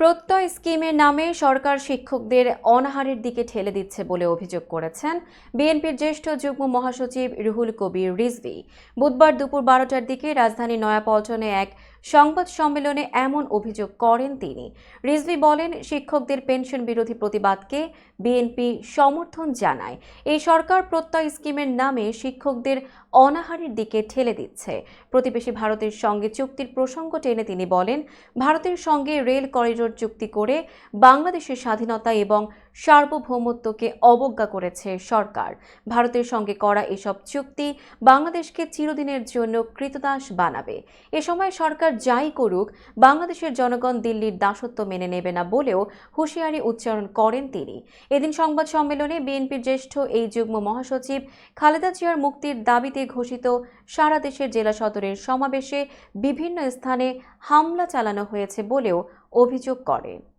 প্রত্যয় স্কিমের নামে সরকার শিক্ষকদের অনাহারের দিকে ঠেলে দিচ্ছে বলে অভিযোগ করেছেন বিএনপির জ্যেষ্ঠ যুগ্ম মহাসচিব রুহুল কবির রিজভি। বুধবার দুপুর বারোটার দিকে রাজধানী নয়াপল্টনে এক সংবাদ সম্মেলনে এমন অভিযোগ করেন তিনি। রিজভি বলেন, শিক্ষকদের পেনশন বিরোধী প্রতিবাদকে বিএনপি সমর্থন জানায়। এই সরকার প্রত্যয় স্কিমের নামে শিক্ষকদের অনাহারের দিকে ঠেলে দিচ্ছে। প্রতিবেশী ভারতের সঙ্গে চুক্তির প্রসঙ্গ টেনে তিনি বলেন, ভারতের সঙ্গে রেল করিডোর চুক্তি করে বাংলাদেশের স্বাধীনতা এবং সার্বভৌমত্বকে অবজ্ঞা করেছে সরকার। ভারতের সঙ্গে করা এসব চুক্তি বাংলাদেশকে চিরদিনের জন্য কৃতদাস বানাবে। এ সময় সরকার যাই করুক, বাংলাদেশের জনগণ দিল্লির দাসত্ব মেনে নেবে না বলেও হুঁশিয়ারি উচ্চারণ করেন তিনি। এদিন সংবাদ সম্মেলনে বিএনপির জ্যেষ্ঠ এই যুগ্ম মহাসচিব খালেদা জিয়ার মুক্তির দাবিতে ঘোষিত সারা দেশের জেলা সদরের সমাবেশে বিভিন্ন স্থানে হামলা চালানো হয়েছে বলেও অভিযোগ করে।